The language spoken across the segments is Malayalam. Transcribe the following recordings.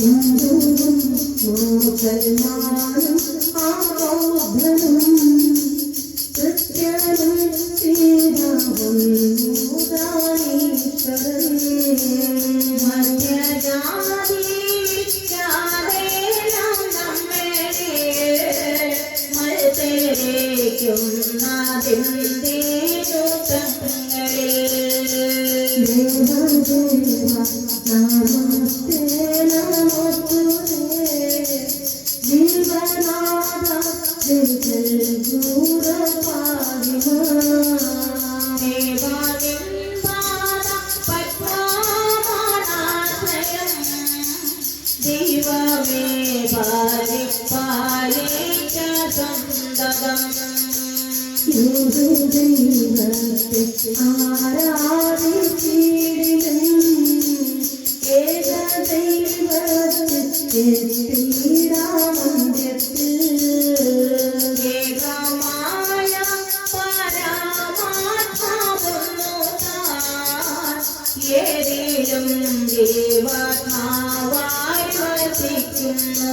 ഹിന്ദുവും മുസൽമാനും ആബോധനും ക്രിസ്ത്യാനും സീനാവും ദേവ ദേവ നമസ്തേ ഹിന്ദു ദൈവത്തെ ആരാധിച്ചിരുന്നു ഏക ദൈവത്തെ ശ്രീരാമന്ദിരത്തിൽ ഏകമായ പരമാത്മാവുന്നു ും ദേവാത്മാവായി വസിക്കുന്നു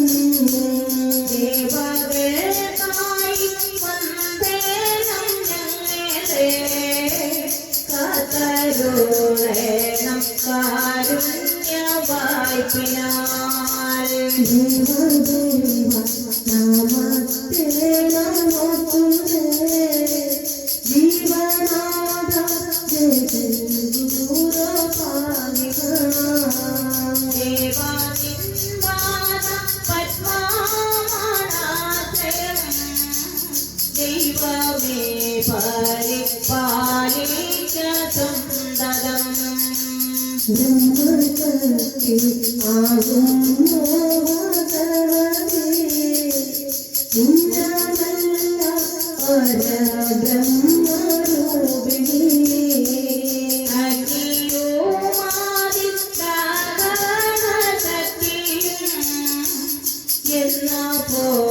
ദൈവമേ പരിപാലിക്കാതുണ്ടകം എന്നാ പോ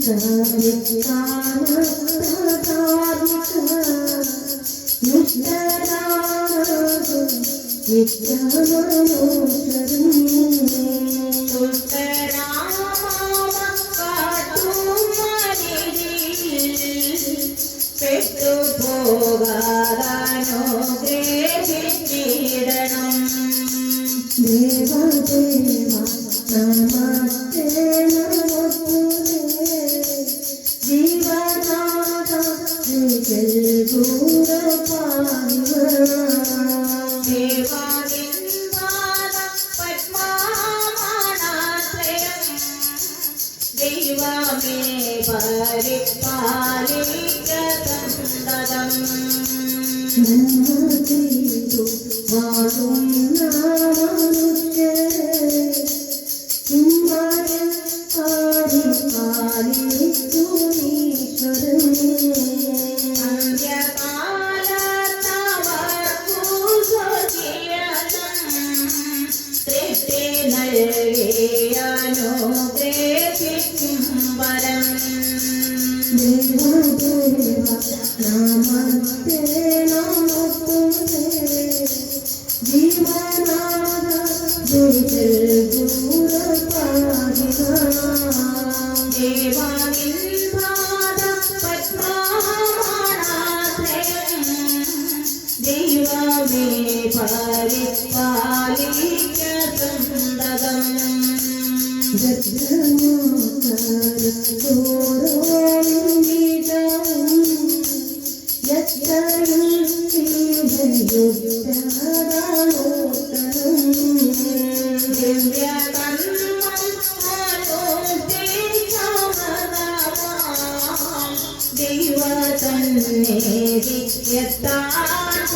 Nitya Nitya Nitya Nitya Nitya Nitya Nitya Nitya Nitya Nitya Nitya Nitya परिक्मा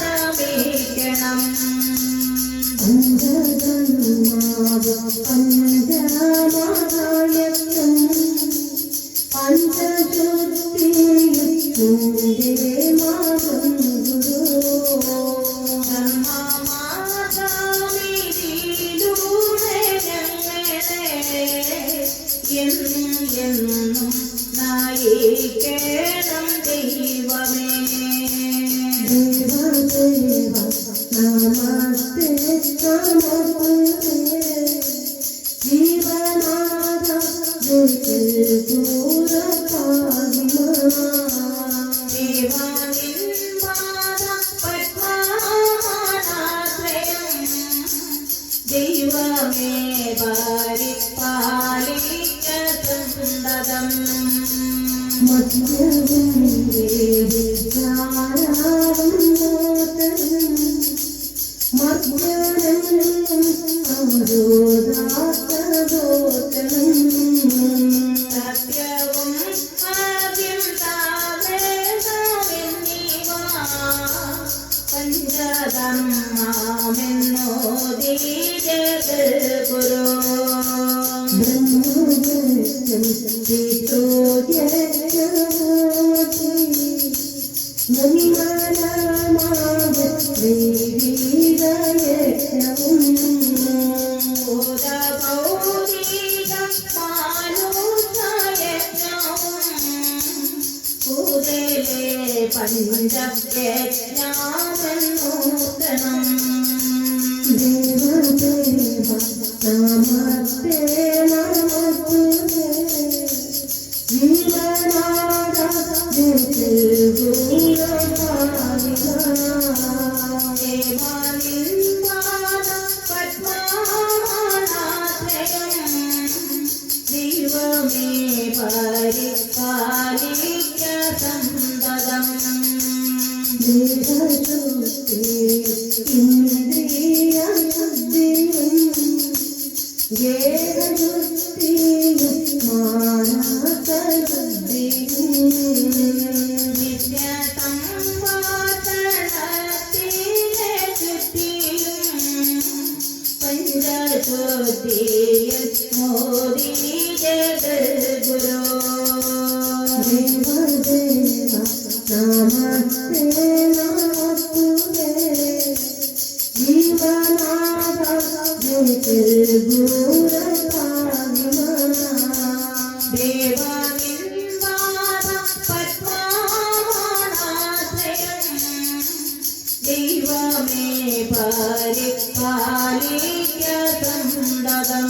എത്താശ്രമിക്കണം പഞ്ചജന്മാവ് പഞ്ചരാമായത്തും പഞ്ചജ്യോതിയുത്തും Jagannath ಜಯ ಜಯ ಜೋರ ಕಾಲಿಮಾ പഞ്ചാമൂർത്തനം ദേവത്തെ നമസ്തേ നമസ്തേ ജീവനാഥ ഗുരുവാ ദേവദേവ നമസ്തേ നമസ്തുതേ ജീവനാഥ ജ്യോതിർഗുരപാവിമ ദേവാനിന്ദാന പത്മാനാശ്രയം ദൈവമേ പരിപാലിക്ക സന്തതം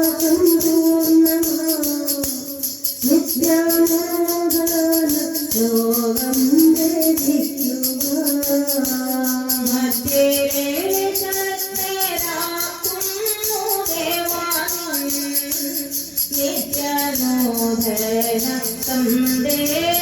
സന്ദേശധാരകൾ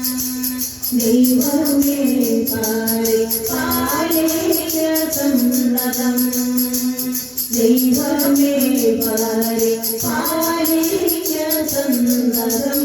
ദൈവമേ പരിപാലിക്ക സന്തതം ദൈവമേ പരിപാലിക്ക സന്തതം